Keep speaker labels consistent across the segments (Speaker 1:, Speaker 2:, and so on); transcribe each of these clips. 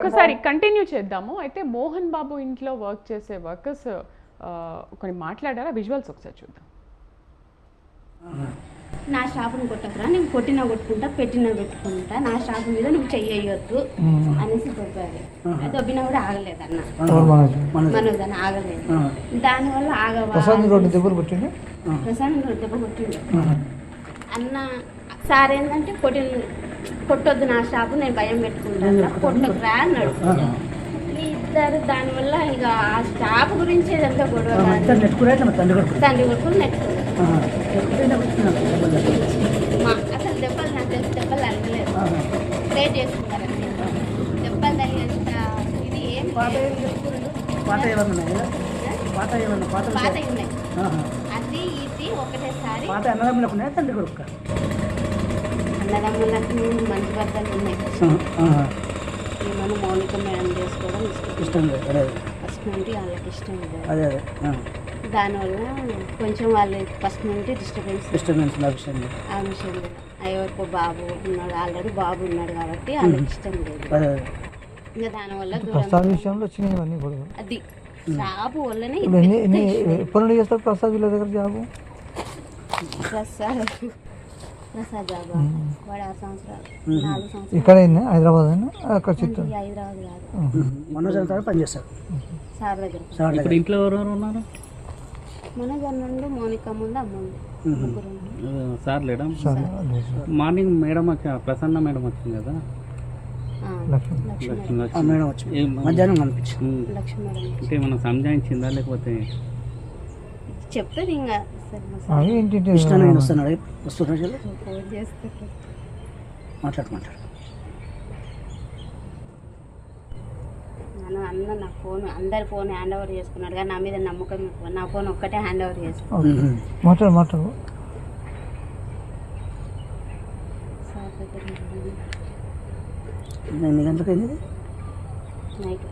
Speaker 1: ఒకసారి కంటిన్యూ చేద్దాము. అయితే మోహన్ బాబు ఇంట్లో వర్క్ చేసే వర్కర్స్ కొన్ని మాట్లాడారా? విజువల్స్ ఒకసారి చూద్దాం.
Speaker 2: నా షాపుని కొట్టకురా నేను కొట్టినా కొట్టుకుంటా పెట్టినా పెట్టుకుంటా. నా షాపు మీద నువ్వు చెయ్యొద్దు అనేసి దొబ్బారు దొబ్బినా కూడా ఆగలేదు అన్న
Speaker 3: ఎవరు మనోజ్?
Speaker 2: మనోజ్. అని ఆగలేదు. దానివల్ల ఆగవా
Speaker 3: ప్రసాద్ రెండు దెబ్బలు కొట్టిండు?
Speaker 2: ప్రశాంత్ గారు దెబ్బ కొట్టిండు. అన్న సార్ ఏంటంటే కొట్టి కొట్టొద్దు నా షాపు నేను భయం పెట్టుకుంటాను కొట్టకురా అన్నాడు. ఈ ఇద్దరు దానివల్ల ఇక ఆ షాపు గురించి ఏదంతా గొడవ. తండ్రి కొడుకులు అసలు దెబ్బలు నాకు తెలిసి దెబ్బలు తగ్గలేదు ప్రేట్ చేసుకున్నారు. దెబ్బలు తగినంత ఇది ఏం
Speaker 4: పాత ఉన్నాయా?
Speaker 2: అది ఇది ఒకటేసారి.
Speaker 4: పాత అన్నదమ్ములకు తండ్రి కొడుకు
Speaker 2: అన్నదమ్ములకు మంచి ఉన్నాయి. ఈ మనం మౌలిక మేడం చేసుకోవడం ఇష్టం.
Speaker 4: లేదు
Speaker 2: ఫస్ట్ నుండి వాళ్ళకి ఇష్టం లేదు.
Speaker 4: అదే అదే. ఆ.
Speaker 2: దానివల్ల కొంచెం వాళ్ళు ఫస్ట్ నుండి డిస్టర్బెన్స్. ఆ విషయం లేదు. ఎవరికో బాబు ఉన్నాడు ఆల్రెడీ బాబు ఉన్నాడు కాబట్టి వాళ్ళకి ఇష్టం లేదు. ఇంకా దానివల్ల
Speaker 3: ప్రసాద్ విషయంలో వచ్చినాయి ఇవన్నీ కూడా.
Speaker 2: అది. షాపు వల్లనే
Speaker 3: నుండి చేస్తారు ప్రసాద్ వీళ్ళ దగ్గర జాబు?
Speaker 2: ప్రసాద్ ప్రసాద్ బాబా వాడు ఆరు సంవత్సరాలు నాలుగు సంవత్సరాలు.
Speaker 3: ఇక్కడ హైదరాబాద్ అక్కడ చిత్తూరు
Speaker 2: ఈ హైదరాబాద్ కాదు.
Speaker 4: మనోజ్ అంతా
Speaker 2: సార్ దగ్గర.
Speaker 5: ఇంట్లో ఎవరెవరు ఉన్నారు?
Speaker 2: మనోజ్ నుండి మౌనిక ముందు అమ్మ.
Speaker 5: సార్ లేడా. మార్నింగ్ మేడం వచ్చి ప్రసన్న మేడం వచ్చింది కదా? వచ్చింది.
Speaker 4: మేడం. వచ్చి
Speaker 5: ఏం-
Speaker 4: మధ్యాహ్నం కనిపించింది.
Speaker 2: మేడం.
Speaker 5: అంటే మనం సంజాయించిందా లేకపోతే?
Speaker 2: చెప్తుంది ఇంకా సరే మా సార్.
Speaker 3: అవి ఏంటి
Speaker 4: ఇష్టం నేను వస్తున్నాడు వస్తున్నాడు చెల్లి?
Speaker 2: ఫోన్ చేస్తారు?
Speaker 4: మాట్లాడు మాట్లాడు.
Speaker 2: నన్ను అన్న నా ఫోన్ అందరి ఫోన్ హ్యాండ్ ఓవర్ చేసుకున్నాడు కానీ నా మీద నమ్మకం ఎక్కువ. నా ఫోన్ ఒక్కటే హ్యాండ్ ఓవర్ చేసుకున్నాడు.
Speaker 3: మాట్లాడు.
Speaker 4: ఎన్ని గంటలకు అయింది?
Speaker 2: నైట్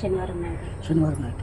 Speaker 2: శనివారం నైట్.
Speaker 4: శనివారం నైట్.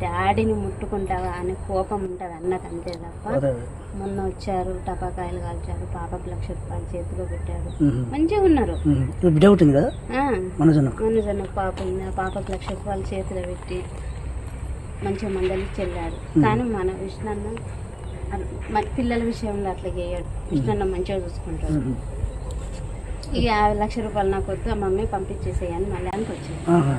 Speaker 2: డాడీని ముట్టుకుంటావా అనే కోపం ఉంటుంది అన్నకు అంతే తప్ప మొన్న వచ్చారు టపాకాయలు కాల్చారు పాపకు లక్ష రూపాయలు చేతిలో పెట్టారు. మంచిగా ఉన్నారు.
Speaker 4: బిడ్డ పుట్టింది కదా?
Speaker 2: మనోజన్న. పాప ఉంది. పాపకు లక్ష రూపాయలు చేతిలో పెట్టి మంచిగా మందలి చెల్లాడు. కానీ మన విష్ణన్న మన పిల్లల విషయంలో అట్లా చేయడు. విష్ణన్న మంచిగా చూసుకుంటాడు. ఇక యాభై లక్ష రూపాయలు నాకు వద్దు ఆ మమ్మీ పంపించేసేయని మళ్ళీ అని వచ్చింది
Speaker 4: ఆహా.